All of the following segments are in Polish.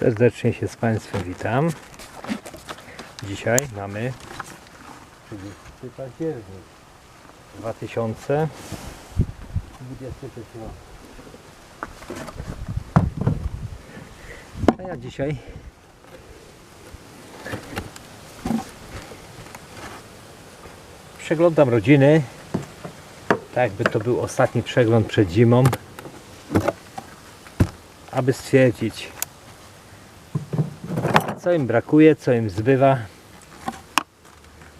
Serdecznie się z Państwem witam. Dzisiaj mamy 30 październik 2023 rok. A ja dzisiaj przeglądam rodziny. Tak jakby to był ostatni przegląd przed zimą. Aby stwierdzić co im brakuje, co im zbywa,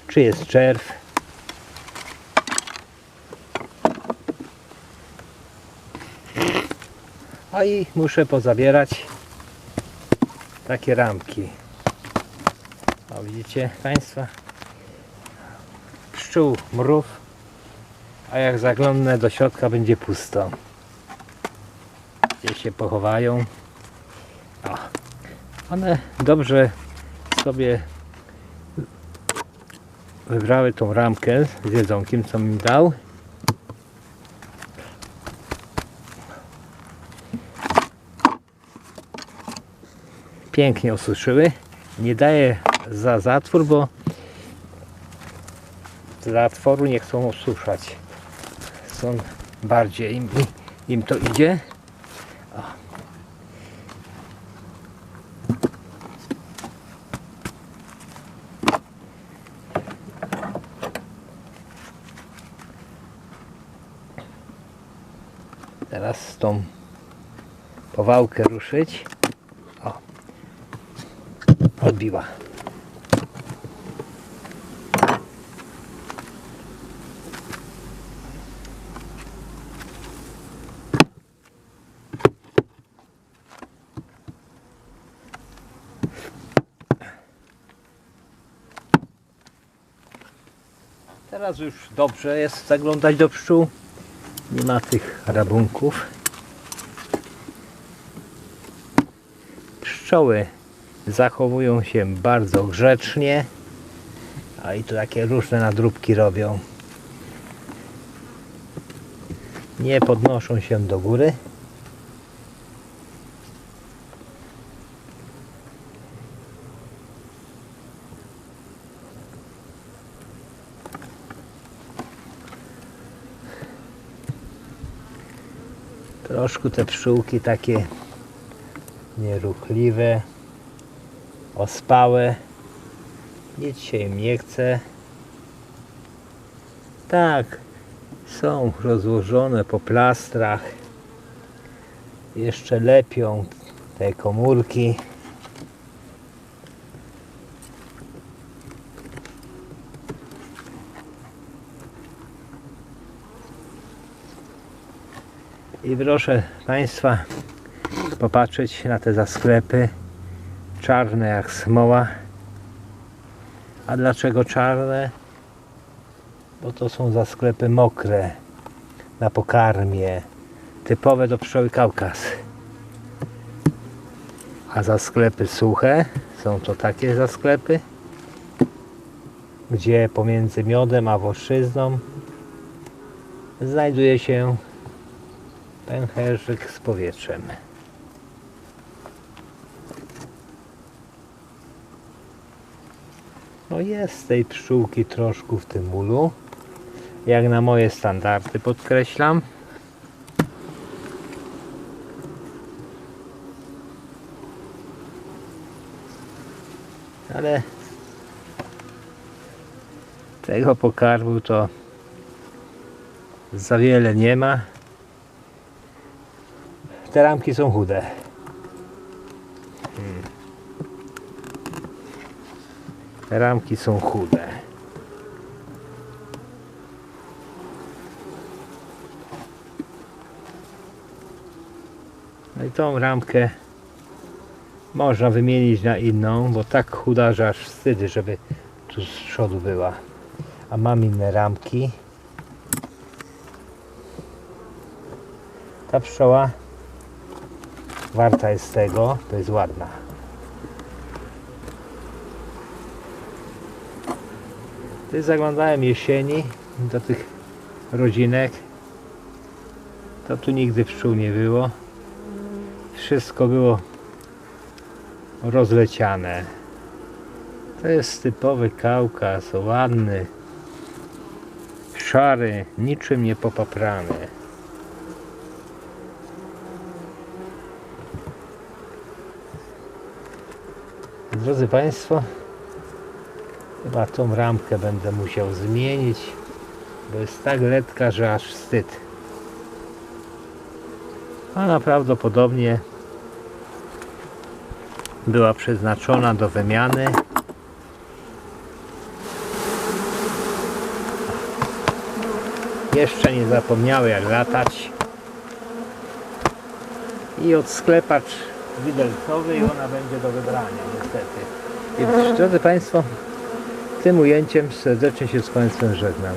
czy jest czerw. A i muszę pozabierać takie ramki. O, widzicie Państwo? Pszczół, mrów, a jak zaglądnę do środka będzie pusto. Gdzie się pochowają. O, one dobrze sobie wybrały tą ramkę z jedzonkiem, co mi dał. Pięknie osuszyły. Nie daję za zatwór, bo zatworu nie chcą osuszać. Są bardziej im, im to idzie. Teraz tą powałkę ruszyć. O. Odbiła. Teraz już dobrze jest zaglądać do pszczół. Nie ma tych rabunków. Pszczoły zachowują się bardzo grzecznie. A i tu takie różne nadróbki robią. Nie podnoszą się do góry. Troszkę te pszczółki takie nieruchliwe, ospałe. Nic się im nie chce. Tak, są rozłożone po plastrach. Jeszcze lepią te komórki. I proszę Państwa popatrzeć na te zasklepy czarne jak smoła. A dlaczego czarne? Bo to są zasklepy mokre na pokarmie typowe do pszczoły Kaukaz. A zasklepy suche są to takie zasklepy, gdzie pomiędzy miodem a włoszczyzną znajduje się pęcherzyk z powietrzem. No jest tej pszczółki troszkę w tym ulu. Jak na moje standardy podkreślam. Ale tego pokarmu to za wiele nie ma. Te ramki są chude. Te ramki są chude. No i tą ramkę można wymienić na inną, bo tak chuda, że aż wstyd, żeby tu z przodu była. A mam inne ramki. Ta pszczoła warta jest tego, to jest ładna. Ty zaglądałem jesieni do tych rodzinek. To tu nigdy pszczół nie było. Wszystko było rozleciane. To jest typowy Kaukaz, ładny, szary, niczym nie popaprany. Drodzy Państwo, chyba tą ramkę będę musiał zmienić, bo jest tak letka, że aż wstyd. Ona prawdopodobnie była przeznaczona do wymiany. Jeszcze nie zapomniały jak latać. I od sklepacz widelcowy i ona będzie do wybrania niestety. I drodzy Państwo, tym ujęciem serdecznie się z Państwem żegnam.